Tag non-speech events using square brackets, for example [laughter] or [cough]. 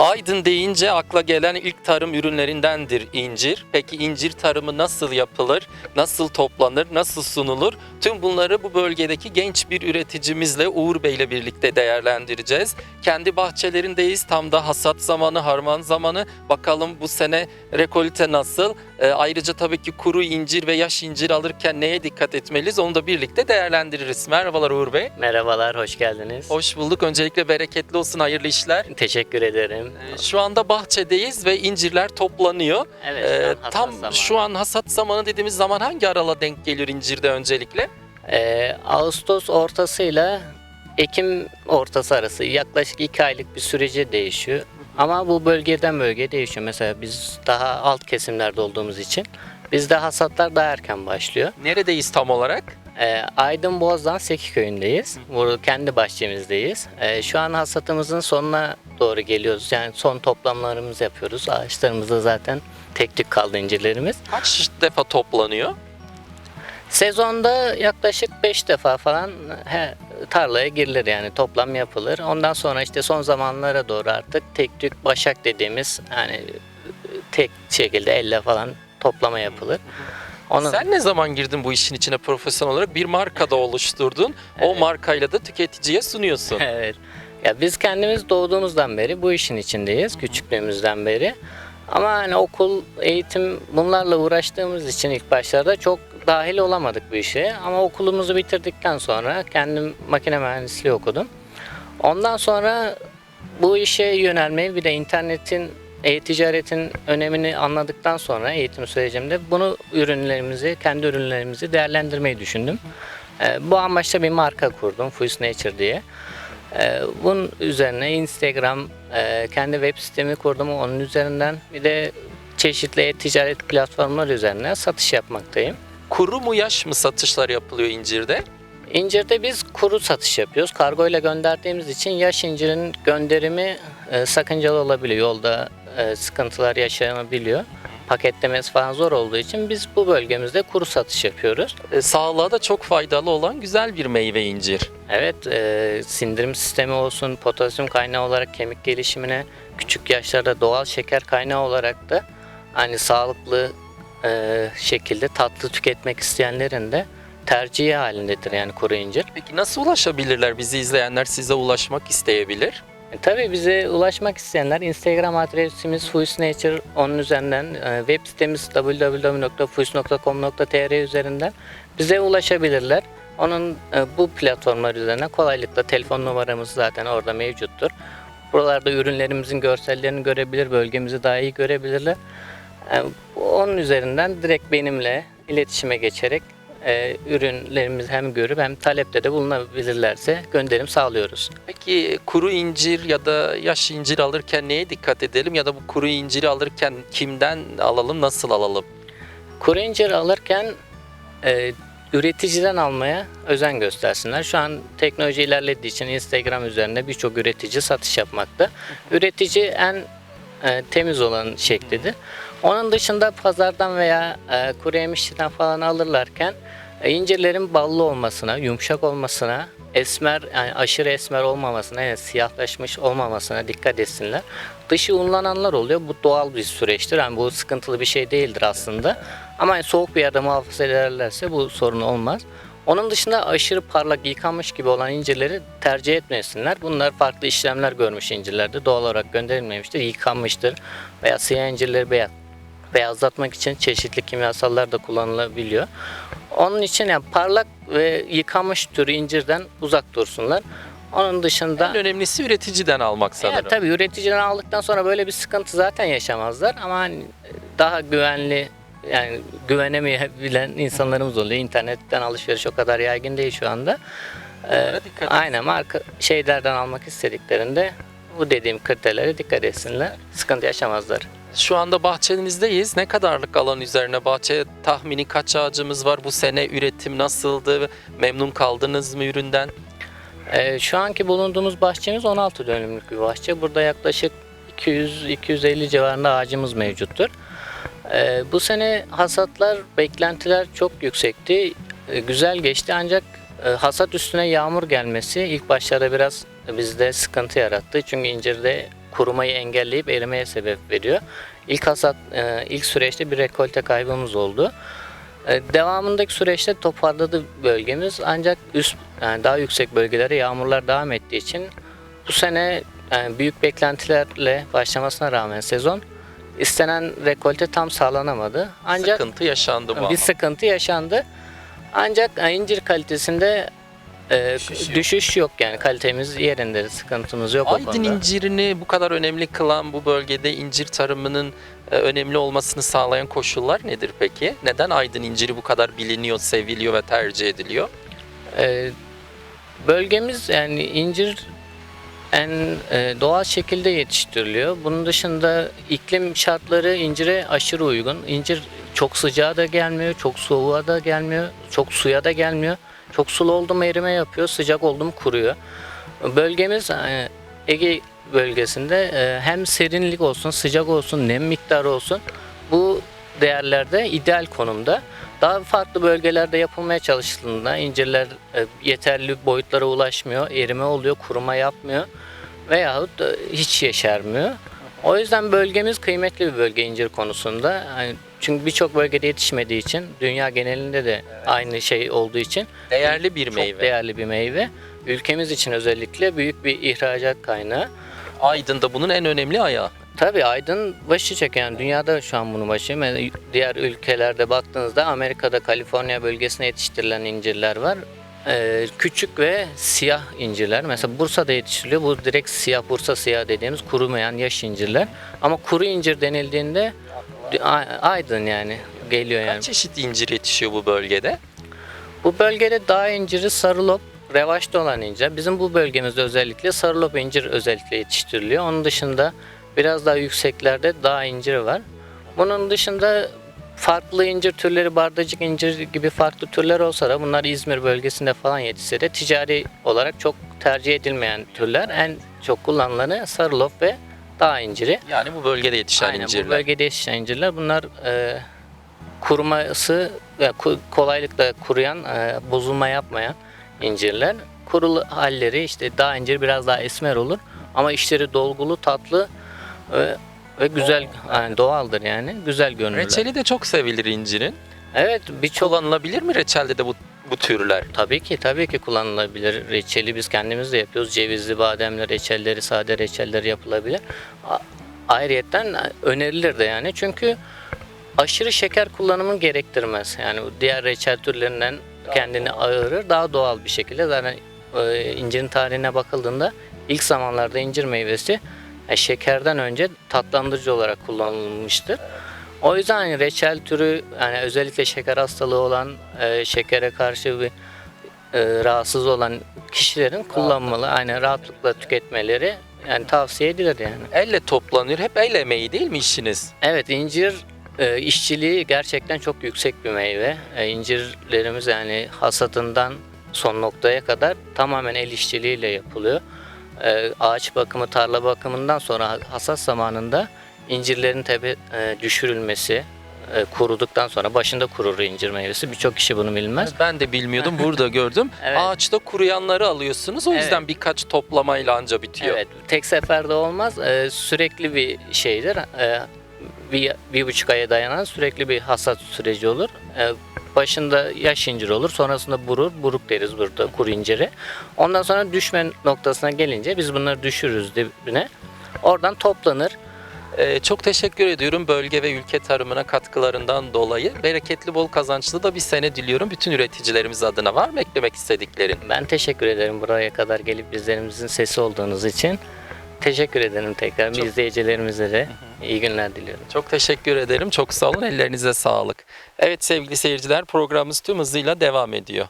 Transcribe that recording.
Aydın deyince akla gelen ilk tarım ürünlerindendir incir. Peki incir tarımı nasıl yapılır, nasıl toplanır, nasıl sunulur? Tüm bunları bu bölgedeki genç bir üreticimizle Uğur Bey ile birlikte değerlendireceğiz. Kendi bahçelerindeyiz. Tam da hasat zamanı, harman zamanı. Bakalım bu sene rekolte nasıl? Ee, ayrıca tabii ki kuru incir ve yaş incir alırken neye dikkat etmeliyiz? Onu da birlikte değerlendiririz. Merhabalar Uğur Bey. Merhabalar, hoş geldiniz. Hoş bulduk. Öncelikle bereketli olsun, hayırlı işler. Teşekkür ederim. Ee, Şu anda bahçedeyiz ve incirler toplanıyor. Evet, Ee, şu an hasat tam zamanı. şu an hasat zamanı dediğimiz zaman hangi arala denk gelir incirde öncelikle? Ee, Ağustos ortasıyla Ekim ortası arası yaklaşık 2 aylık bir sürece değişiyor. Ama bu bölgeden bölgeye değişiyor. Mesela biz daha alt kesimlerde olduğumuz için bizde hasatlar daha erken başlıyor. Neredeyiz tam olarak? Ee, Aydın Boğaz'dan Seki köyündeyiz. Burada kendi bahçemizdeyiz. Ee, şu an hasatımızın sonuna doğru geliyoruz. Yani son toplamlarımızı yapıyoruz. Ağaçlarımızda zaten tek tük kaldı incirlerimiz. Kaç defa toplanıyor? Sezonda yaklaşık 5 defa falan he, tarlaya girilir yani toplam yapılır. Ondan sonra işte son zamanlara doğru artık tek tük başak dediğimiz yani tek şekilde elle falan toplama yapılır. Onun, Sen ne zaman girdin bu işin içine profesyonel olarak? Bir marka da oluşturdun. O Evet. markayla da tüketiciye sunuyorsun. [laughs] evet. Ya biz kendimiz doğduğumuzdan beri bu işin içindeyiz küçüklüğümüzden beri. Ama hani okul, eğitim bunlarla uğraştığımız için ilk başlarda çok dahil olamadık bu işe. Ama okulumuzu bitirdikten sonra kendim makine mühendisliği okudum. Ondan sonra bu işe yönelmeyi bir de internetin e-ticaretin önemini anladıktan sonra eğitim sürecimde bunu ürünlerimizi, kendi ürünlerimizi değerlendirmeyi düşündüm. Ee, bu amaçla bir marka kurdum, Fuse Nature diye. Ee, bunun üzerine Instagram, e, kendi web sitemi kurdum. Onun üzerinden bir de çeşitli e-ticaret platformları üzerine satış yapmaktayım. Kuru mu yaş mı satışlar yapılıyor incirde? İncirde biz kuru satış yapıyoruz. Kargo ile gönderdiğimiz için yaş incirin gönderimi e, sakıncalı olabiliyor. Yolda e, sıkıntılar yaşanabiliyor. Paketlemesi falan zor olduğu için biz bu bölgemizde kuru satış yapıyoruz. Ee, sağlığa da çok faydalı olan güzel bir meyve incir. Evet, e, sindirim sistemi olsun, potasyum kaynağı olarak kemik gelişimine, küçük yaşlarda doğal şeker kaynağı olarak da hani sağlıklı e, şekilde tatlı tüketmek isteyenlerin de tercihi halindedir yani kuru incir. Peki nasıl ulaşabilirler? Bizi izleyenler size ulaşmak isteyebilir. E, tabii bize ulaşmak isteyenler Instagram adresimiz Fuse Nature onun üzerinden e, web sitemiz www.fuse.com.tr üzerinden bize ulaşabilirler. Onun e, bu platformlar üzerinden kolaylıkla telefon numaramız zaten orada mevcuttur. Buralarda ürünlerimizin görsellerini görebilir, bölgemizi daha iyi görebilirler. E, onun üzerinden direkt benimle iletişime geçerek e, ürünlerimizi hem görüp hem talepte de bulunabilirlerse gönderim sağlıyoruz. Peki kuru incir ya da yaş incir alırken neye dikkat edelim? Ya da bu kuru inciri alırken kimden alalım, nasıl alalım? Kuru incir alırken e, üreticiden almaya özen göstersinler. Şu an teknoloji ilerlediği için Instagram üzerinde birçok üretici satış yapmakta. Üretici en e, temiz olan şeklidir. Onun dışında pazardan veya e, kuru yemişçiden falan alırlarken e, incirlerin ballı olmasına, yumuşak olmasına, esmer yani aşırı esmer olmamasına, yani siyahlaşmış olmamasına dikkat etsinler. Dışı unlananlar oluyor. Bu doğal bir süreçtir. Yani bu sıkıntılı bir şey değildir aslında. Ama yani soğuk bir yerde muhafaza ederlerse bu sorun olmaz. Onun dışında aşırı parlak yıkanmış gibi olan incirleri tercih etmesinler. Bunlar farklı işlemler görmüş incirlerde doğal olarak gönderilmemiştir, yıkanmıştır veya siyah incirleri beyaz beyazlatmak için çeşitli kimyasallar da kullanılabiliyor. Onun için yani parlak ve yıkanmış tür incirden uzak dursunlar. Onun dışında En önemlisi üreticiden almak sanırım. tabii üreticiden aldıktan sonra böyle bir sıkıntı zaten yaşamazlar ama hani daha güvenli yani güvenemeyebilen insanlarımız oluyor. İnternetten alışveriş o kadar yaygın değil şu anda. Ee, aynen marka şeylerden almak istediklerinde bu dediğim kriterlere dikkat etsinler. Sıkıntı yaşamazlar. Şu anda bahçenizdeyiz. Ne kadarlık alan üzerine bahçe tahmini kaç ağacımız var? Bu sene üretim nasıldı? Memnun kaldınız mı üründen? Ee, şu anki bulunduğumuz bahçemiz 16 dönümlük bir bahçe. Burada yaklaşık 200-250 civarında ağacımız mevcuttur. Ee, bu sene hasatlar, beklentiler çok yüksekti. Ee, güzel geçti ancak e, hasat üstüne yağmur gelmesi ilk başlarda biraz bizde sıkıntı yarattı. Çünkü incirde kurumayı engelleyip erimeye sebep veriyor. İlk hasat, e, ilk süreçte bir rekolte kaybımız oldu. E, Devamındaki süreçte toparladı bölgemiz ancak üst yani daha yüksek bölgelere yağmurlar devam ettiği için bu sene yani büyük beklentilerle başlamasına rağmen sezon istenen rekolte tam sağlanamadı. Ancak Sıkıntı yaşandı bu bir ama. sıkıntı yaşandı. Ancak e, incir kalitesinde e, Düşüş düşüş, yok. yok. yani kalitemiz yerinde sıkıntımız yok o Aydın konuda. incirini bu kadar önemli kılan bu bölgede incir tarımının e, önemli olmasını sağlayan koşullar nedir peki? Neden Aydın inciri bu kadar biliniyor, seviliyor ve tercih ediliyor? E, bölgemiz yani incir en e, doğal şekilde yetiştiriliyor. Bunun dışında iklim şartları incire aşırı uygun. İncir çok sıcağa da gelmiyor, çok soğuğa da gelmiyor, çok suya da gelmiyor. Çok sulu oldu mu erime yapıyor, sıcak oldu mu kuruyor. Bölgemiz e, Ege bölgesinde e, hem serinlik olsun, sıcak olsun, nem miktarı olsun bu değerlerde ideal konumda. Daha farklı bölgelerde yapılmaya çalışıldığında incirler e, yeterli boyutlara ulaşmıyor, erime oluyor, kuruma yapmıyor veyahut hiç yeşermiyor. O yüzden bölgemiz kıymetli bir bölge incir konusunda. Yani çünkü birçok bölgede yetişmediği için, dünya genelinde de aynı şey olduğu için Değerli bir çok meyve. değerli bir meyve. Ülkemiz için özellikle büyük bir ihracat kaynağı. Aydın da bunun en önemli ayağı. Tabii Aydın başı çeken, dünyada şu an bunu başı. Yani Diğer ülkelerde baktığınızda Amerika'da Kaliforniya bölgesine yetiştirilen incirler var. Ee, küçük ve siyah incirler. Mesela Bursa'da yetiştiriliyor. Bu direkt siyah, Bursa siyah dediğimiz kurumayan yaş incirler. Ama kuru incir denildiğinde Aydın yani geliyor yani. Kaç çeşit incir yetişiyor bu bölgede? Bu bölgede dağ inciri, sarılop revaçta olan incir. Bizim bu bölgemizde özellikle sarılop incir özellikle yetiştiriliyor. Onun dışında biraz daha yükseklerde dağ inciri var. Bunun dışında farklı incir türleri, bardacık incir gibi farklı türler olsa da bunlar İzmir bölgesinde falan yetişse de ticari olarak çok tercih edilmeyen türler. En çok kullanılanı sarılop ve dağ inciri. Yani bu bölgede yetişen Aynen incirler. bu bölgede yetişen incirler bunlar e, kuruması ku- kolaylıkla kuruyan, e, bozulma yapmayan incirler. Kurulu halleri işte daha incir biraz daha esmer olur ama içleri dolgulu, tatlı ve, ve güzel yani doğaldır yani. Güzel görünürler. Reçeli de çok sevilir incirin. Evet birçok Kullanılabilir mi reçelde de bu, bu türler? Tabii ki tabii ki kullanılabilir. Reçeli biz kendimiz de yapıyoruz. Cevizli bademli reçelleri, sade reçelleri yapılabilir. A- Ayrıyetten önerilir de yani. Çünkü aşırı şeker kullanımı gerektirmez. Yani diğer reçel türlerinden kendini ayırır. Daha doğal bir şekilde zaten e, incirin tarihine bakıldığında ilk zamanlarda incir meyvesi e, şekerden önce tatlandırıcı olarak kullanılmıştır. O yüzden hani reçel türü yani özellikle şeker hastalığı olan, e, şekere karşı bir e, rahatsız olan kişilerin kullanmalı, aynı rahatlıkla tüketmeleri yani tavsiye edilir yani. Elle toplanıyor. Hep el emeği değil mi işiniz? Evet incir e, işçiliği gerçekten çok yüksek bir meyve. E, incirlerimiz yani hasadından son noktaya kadar tamamen el işçiliğiyle yapılıyor. E, ağaç bakımı, tarla bakımından sonra hasat zamanında incirlerin tabi e, düşürülmesi, e, kuruduktan sonra başında kurur incir meyvesi. Birçok kişi bunu bilmez. Ben de bilmiyordum. Burada [laughs] gördüm. Evet. Ağaçta kuruyanları alıyorsunuz. O yüzden Evet. birkaç toplamayla anca bitiyor. Evet, tek seferde olmaz. Ee, sürekli bir şeydir. Ee, bir, bir buçuk aya dayanan sürekli bir hasat süreci olur. Ee, başında yaş incir olur. Sonrasında burur. Buruk deriz burada kuru inciri. Ondan sonra düşme noktasına gelince biz bunları düşürürüz dibine. Oradan toplanır. Ee, çok teşekkür ediyorum bölge ve ülke tarımına katkılarından dolayı. Bereketli, bol kazançlı da bir sene diliyorum bütün üreticilerimiz adına. Var mı eklemek istediklerin? Ben teşekkür ederim buraya kadar gelip bizlerimizin sesi olduğunuz için. Teşekkür ederim tekrar. Çok- İzleyicilerimize de iyi günler diliyorum. Çok teşekkür ederim. Çok sağ olun. Ellerinize sağlık. Evet sevgili seyirciler programımız tüm hızıyla devam ediyor.